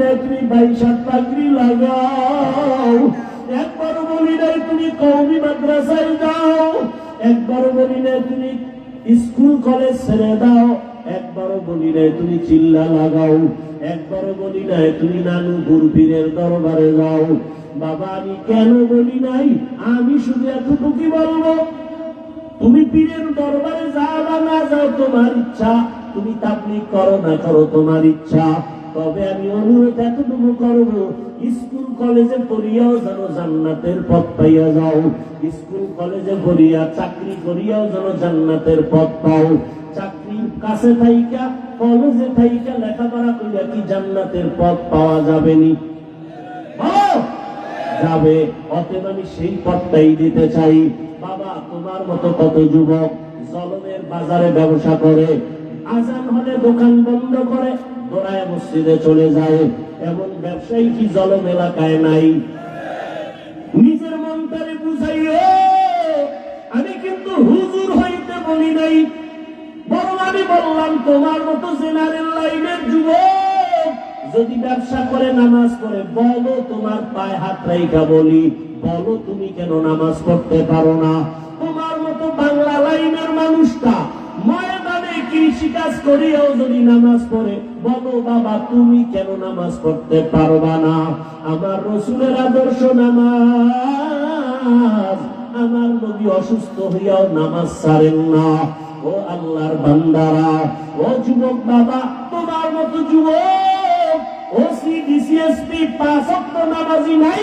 নাই তুমি বাইশাত চাকরি লাগাও। একবার বলি নাই তুমি কৌমি মাদ্রাসায় যাও। একবার বলি নাই তুমি স্কুল কলেজ ছেড়ে দাও। একবারও বলি নাই তুমি চিল্লা লাগাও। একবারও বলি নাই তুমি নানু গুরপীরের দরবারে যাও। বাবা, আমি কেন বলি নাই? আমি শুধু এতটুকুই বলব, তুমি পীরের দরবারে যাও বা না যাও, তোমার ইচ্ছা। তুমি তাবলিগ করো না করো, তোমার ইচ্ছা। তবে আমি অনুরোধ এতটুকু করব, স্কুল, কলেজে পড়িয়াও যেন জান্নাতের পথ পাইয়া যাও। স্কুল, কলেজে পড়িয়া চাকরি করিয়াও যেন জান্নাতের পথ পাও। চাকরির কাছে থাইকা, কলেজে থাইকা লেখাপড়া করিয়া কি জান্নাতের পথ পাওয়া যাবে নি যাবে, অতএব আমি সেই পথটাই দিতে চাই। বাবা, তোমার মতো কত যুবক জলমের বাজারে ব্যবসা করে, আজান হলে দোকান বন্ধ করে দোড়ায় মসজিদে চলে যায়। এমন ব্যবসায়ী কি জলম এলাকায় নাই? নিজের মনটারে বুঝাইও আমি কিন্তু হুজুর হইতে বলি নাই। বরং আমি বললাম, তোমার মতো জেনারেল লাইনের যুবক যদি ব্যবসা করে, নামাজ পড়ে, বলো তোমার পায়ে হাত রাইখা বলি। বলো তুমি কেন নামাজ পড়তে পারো না? তোমার মতো বাংলা লাইনের মানুষটা ময়দানে কৃষি কাজ করিয়াও যদি নামাজ পড়ে, বলো বাবা, তুমি কেন নামাজ পড়তে পারবা না? আমার রসুলের আদর্শ নামাজ। আমার নবী অসুস্থ হইয়াও নামাজ ছাড়েন না। ও আল্লাহর বান্দারা, ও যুবক বাবা, তোমার মতো যুবক, ও সিডিসিএসপি পাঁচ অক্ট নামাজি নাই?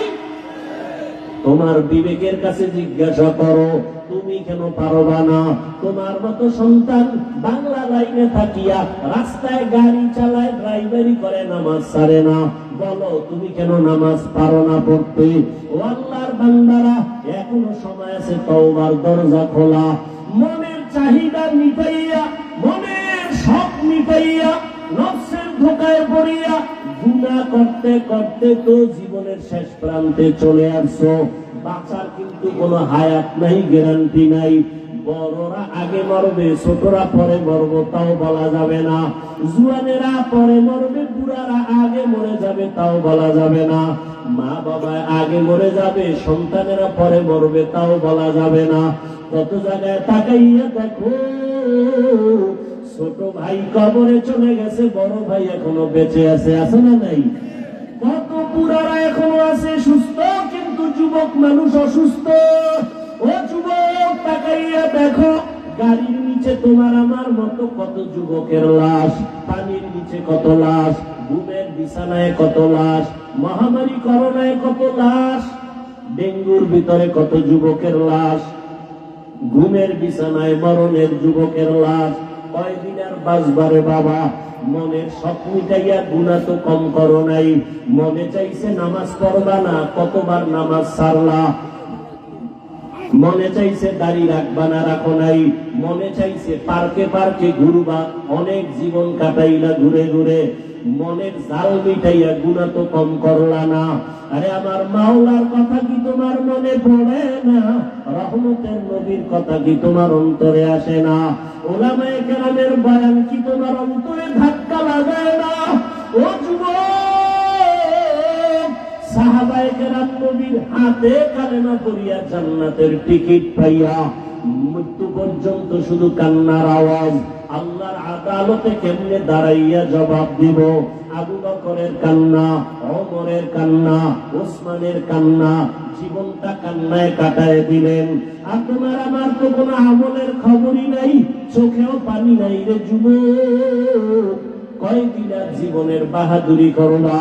তোমার বিবেকের কাছে জিজ্ঞাসা করো, তুমি কেন পারবা না? তোমার মতো সন্তান বাংলা লাইনে থাকিয়া রাস্তায় গাড়ি চালায় ড্রাইভারি করে, নামাজ সারে না। বলো, তুমি কেন নামাজ পারো না পড়তে? ও আল্লাহর বান্দারা, এখনও সময় আছে তওবার দরজা খোলা। মনের চাহিদা মিটাইয়া, মনের শখ মিটাইয়া, নফসের ধোকায় পড়িয়া গুণা করতে করতে তো জীবনের শেষ প্রান্তে চলে আসছো। বাঁচার কিন্তু কোনো হায়াত নাই, গ্যারান্টি নাই। বড়রা আগে মরবে, ছোটরা পরে মরবো, তাও বলা যাবে না। জুয়ানেরা পরে মরবে, বুড়ারা আগে মরে যাবে, তাও বলা যাবে না। মা বাবা আগে মরে যাবে, সন্তানেরা পরে মরবে, তাও বলা যাবে না। কত জায়গায় তাকাইয়া দেখো, ছোট ভাই কবরে চলে গেছে, বড় ভাই এখনও বেঁচে আছে আছে না নাই? কত পুরারা যুবক মানুষ অসুস্থ, ও যুবক তাকাইয়া দেখো, গাড়ির নিচে তোমার আমার মতো কত যুবকের লাশ, পানির নিচে কত লাশ, ঘুমের বিছানায় কত লাশ, মহামারী করোনায় কত লাশ, ডেঙ্গুর ভিতরে কত যুবকের লাশ, ঘুমের বিছানায় মরণের যুবকের লাশ কয়দিন আর বাঁচবারে বাবা মনের সব মিটাইয়া গুণা তো কম করো নাই। মনে চাইছে নামাজ পড়বা না, কতবার নামাজ সারলা। মনে চাইছে দাড়ি রাখবা না, রাখো নাই। মনে চাইছে পার্কে পার্কে ঘুরবা, অনেক জীবন কাটাইলা ঘুরে ঘুরে মনের জাল মিটাইয়া গুণা তো কম করলা না। আরে আমার মাওলার কথা কি তোমার মনে পড়ে না? রহমতের নবীর কথা কি তোমার অন্তরে আসে না? ওলামায়ে কেরামের বয়ান কি তোমার অন্তরে ধাক্কা লাগায় না? ও যুবক, সাহাবায়ে কেরাম নবীর হাতে কালেমা পড়িয়া জান্নাতের টিকিট পাইয়া মৃত্যু পর্যন্ত শুধু কান্নার আওয়াজ। আল্লাহর আদালতে কেমনে দাঁড়াইয়া জবাব দিব? আবু বকরের কান্না অমরের কান্না, ওসমানের কান্না, জীবনটা কান্নায় কাটায় দিলেন। তোমার আমার তো কোনো আমলের খবরই নাই, চোখেও পানি নাই রে যুব কয়দিন আর জীবনের বাহাদুরি করবা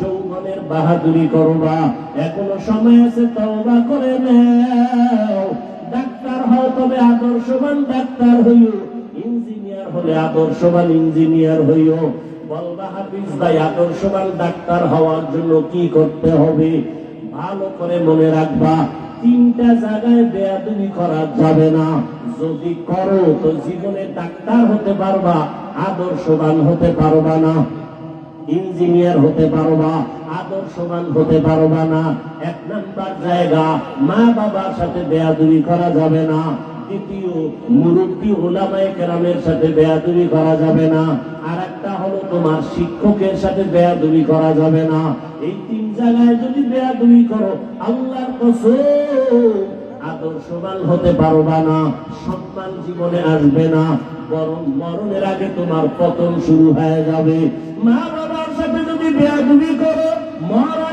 যৌবনের বাহাদুরি করবা এখনও সময় আছে, তওবা করে নাও। ডাক্তার হও তবে আদর্শবান ডাক্তার হইও। হলে আদর্শবান ইঞ্জিনিয়ার হইও। বলবা হাফিজ ভাই, আদর্শবান ডাক্তার হওয়ার জন্য কি করতে হবে? ভালো করে মনে রাখবা, তিনটা জায়গায় বেয়াদুমি করা যাবে না। যদি করো, তো জীবনে ডাক্তার হতে পারবা, আদর্শবান হতে পারবা না। ইঞ্জিনিয়ার হতে পারবা, আদর্শবান হতে পারবা না। এক নাম্বার জায়গা মা বাবার সাথে বেয়াদুরি করা যাবে না। ওলামায়ে কেরামের সাথে বেয়াদুরি করা যাবে না। আর একটা হলো তোমার শিক্ষকের সাথে বেয়াদবি করা যাবে না। এই তিন জায়গায় যদি বেয়াদবি করো, আল্লাহর আদর্শবান হতে পারবা না, সম্মান জীবনে আসবে না। বরং মরণের আগে তোমার পতন শুরু হয়ে যাবে। মা বাবার সাথে যদি বেয়াদবি করো মরার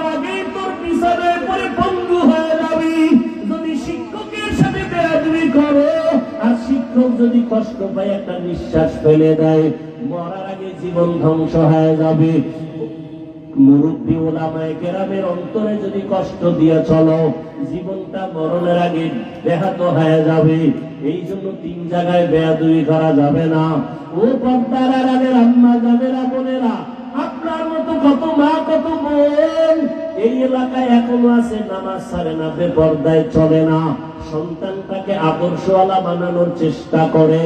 শিক্ষক যদি কষ্ট পায়, একটা নিঃশ্বাস ফেলে দেয়, মরার আগে জীবন ধ্বংস হয়ে যাবে। মুরব্বী ওলামায় কেরামের অন্তরে যদি কষ্ট দিয়ে চলো, জীবনটা মরণের আগে ব্যাহত হয়ে যাবে। এই জন্য তিন জায়গায় বেয়াদুই করা যাবে না। ও পর্দার আড়ালের আম্মা বোনেরা, আপনার মতো কত মা, কত বোন, এই এলাকায় এখনও আছে, নামাজ ছাড়ে না, বেপর্দায় চলে না। সন্তানটাকে আদর্শওয়ালা বানানোর চেষ্টা করে।